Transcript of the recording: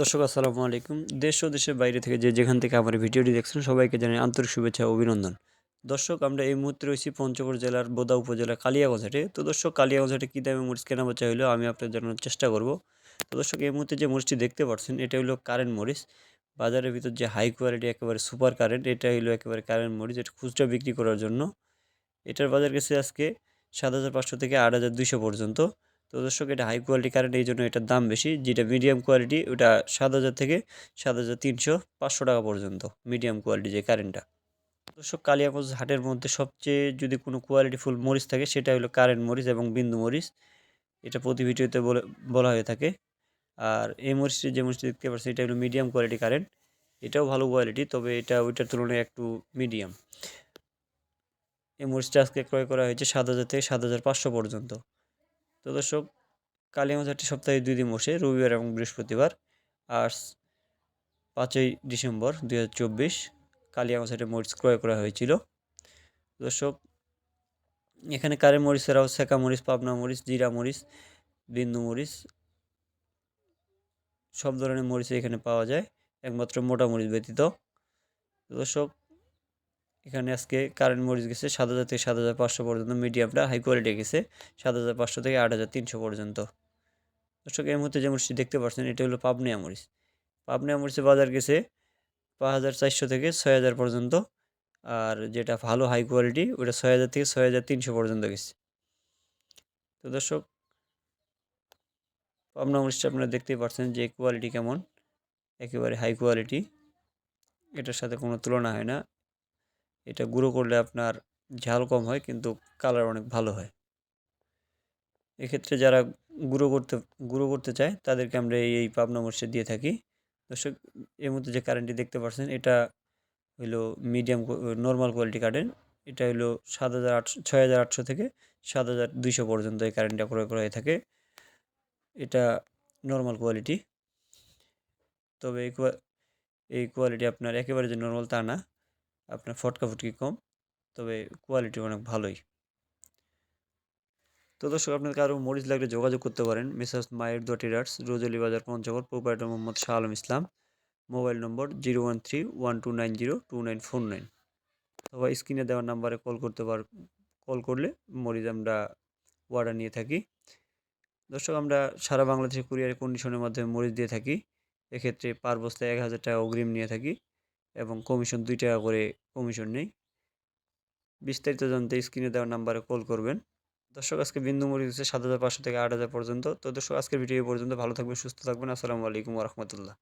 দর্শক, আসসালামু আলাইকুম। দেশ ও দেশের বাইরে থেকে যে যেখান থেকে আমার ভিডিওটি দেখছেন, সবাইকে জানাই আন্তরিক শুভেচ্ছা অভিনন্দন। দর্শক, আমরা এই মুহূর্তে রয়েছি পঞ্চগড় জেলার বোদা উপজেলা কালিয়াগঞ্জহাটে। তো দর্শক, কালিয়াগঞ্জহাটে কী দামে মরিচ কেনা বেচা হলো আমি আপনাদের জানানোর চেষ্টা করব। তো দর্শক, এই মুহূর্তে যে মরিচটি দেখতে পাচ্ছেন, এটা হলো কারেন্ট মরিচ। বাজারের ভিতর যে হাই কোয়ালিটি, একেবারে সুপার কারেন্ট, এটা হলো একেবারে কারেন্ট মরিচ, এটা খুচরা বিক্রি করার জন্য। এটার বাজার গেছে আজকে সাত হাজার পাঁচশো থেকে আট হাজার দুইশো পর্যন্ত। তো দর্শক, এটা হাই কোয়ালিটি কারেন্ট এই জন্য এটার দাম বেশি। যেটা মিডিয়াম কোয়ালিটি ওটা সাত হাজার থেকে সাত হাজার তিনশো পাঁচশো টাকা পর্যন্ত মিডিয়াম কোয়ালিটি যে কারেন্টটা দর্শক, কালিয়াগঞ্জ হাটের মধ্যে সবচেয়ে যদি কোনো কোয়ালিটি ফুল মরিচ থাকে, সেটা হলো কারেন্ট মরিচ এবং বিন্দু মরিচ। এটা প্রতি ভিডিওতে বলে হয়ে থাকে। আর এই মরিচটি যে মরিচটি দেখতে পাচ্ছি এটা হলো মিডিয়াম কোয়ালিটি কারেন্ট এটাও ভালো কোয়ালিটি তবে এটা ওইটার তুলনায় একটু মিডিয়াম এই মরিচটা আজকে ক্রয় করা হয়েছে সাত হাজার থেকে সাত হাজার পাঁচশো পর্যন্ত। তো দর্শক কালীগঞ্জ হাটটি সপ্তাহে দুই দিন বসে, রবিবার এবং বৃহস্পতিবার। আর পাঁচই ডিসেম্বর দুই হাজার চব্বিশ কালিয়াগঞ্জ হাটে মরিচ ক্রয় করা হয়েছিল। দর্শক, এখানে কারে মরিচ ছাড়াও সেকা মরিচ, পাবনা মরিচ, জিরা মরিচ, বিন্দু মরিচ, সব ধরনের মরিচ এখানে পাওয়া যায়, একমাত্র মোটা মরিচ ব্যতীত। দর্শক এখানে আজকে কারেন্ট মরিচ গেছে সাত হাজার থেকে সাত হাজার পাঁচশো পর্যন্ত মিডিয়ামটা হাই কোয়ালিটি গেছে সাত হাজার পাঁচশো থেকে আট হাজার তিনশো পর্যন্ত। দর্শক, এই মুহূর্তে যে মরিচটি দেখতে পাচ্ছেন, এটা হলো পাবনিয়া মরিচ। পাবনিয়া মরিচের বাজার গেছে পাঁচ হাজার চারশো থেকে ছয় হাজার পর্যন্ত, আর যেটা ভালো হাই কোয়ালিটি ওটা ছয় হাজার থেকে ছয় হাজার তিনশো পর্যন্ত গেছে। তো দর্শক, পাবনা মরিচটা আপনারা দেখতেই পাচ্ছেন যে কোয়ালিটি কেমন, একেবারে হাই কোয়ালিটি এটার সাথে কোনো তুলনা হয় না। এটা গুঁড়ো করলে আপনার ঝাল কম হয়, কিন্তু কালার অনেক ভালো হয়। এক্ষেত্রে যারা গুঁড়ো করতে গুঁড়ো করতে চায়, তাদেরকে আমরা এই পাবনা মরিচটা দিয়ে থাকি। দর্শক এর মধ্যে যে কারেন্টটি দেখতে পাচ্ছেন, এটা হলো মিডিয়াম নর্মাল কোয়ালিটি কারেন্ট এটা হলো সাত হাজার আটশো, ছয় হাজার আটশো থেকে সাত হাজার দুইশো পর্যন্ত এই কারেন্টটা ক্রয় করা হয়ে থাকে। এটা নর্মাল কোয়ালিটি তবে এই এই কোয়ালিটি আপনার একেবারে যে নর্মাল তা না। আপনার ফটকা ফুটকি কম, তবে কোয়ালিটি অনেক ভালোই। তো দর্শক আপনার কারও মরিচ লাগলে যোগাযোগ করতে পারেন। মিসাস মায়ের দো ট্রেডার্স রোজলি বাজার Panchagarh proprietor Mohammad Shah Alam Islam. Mobile number zero one three one two nine zero two nine four nine. অথবা স্ক্রিনে দেওয়ার নাম্বারে কল করতে পার, কল করলে মরিচ আমরা অর্ডার নিয়ে থাকি। দর্শক, আমরা সারা বাংলাদেশে কুরিয়ার কন্ডিশনের মাধ্যমে মরিচ দিয়ে থাকি। এক্ষেত্রে পার বস্তায় এক হাজার টাকা অগ্রিম নিয়ে থাকি। এবং কমিশন দুই টাকা করে কমিশন নেই। বিস্তারিত জানতে স্ক্রিনে দেওয়ার নাম্বারে কল করবেন। দর্শক, আজকে বিন্দু মরি হচ্ছে সাত হাজার পাঁচশো থেকে আট হাজার পর্যন্ত। তো দর্শক, আজকের ভিডিও পর্যন্ত। ভালো থাকবেন, সুস্থ থাকবেন। আসসালামু আলাইকুম রহমতুল্লাহ।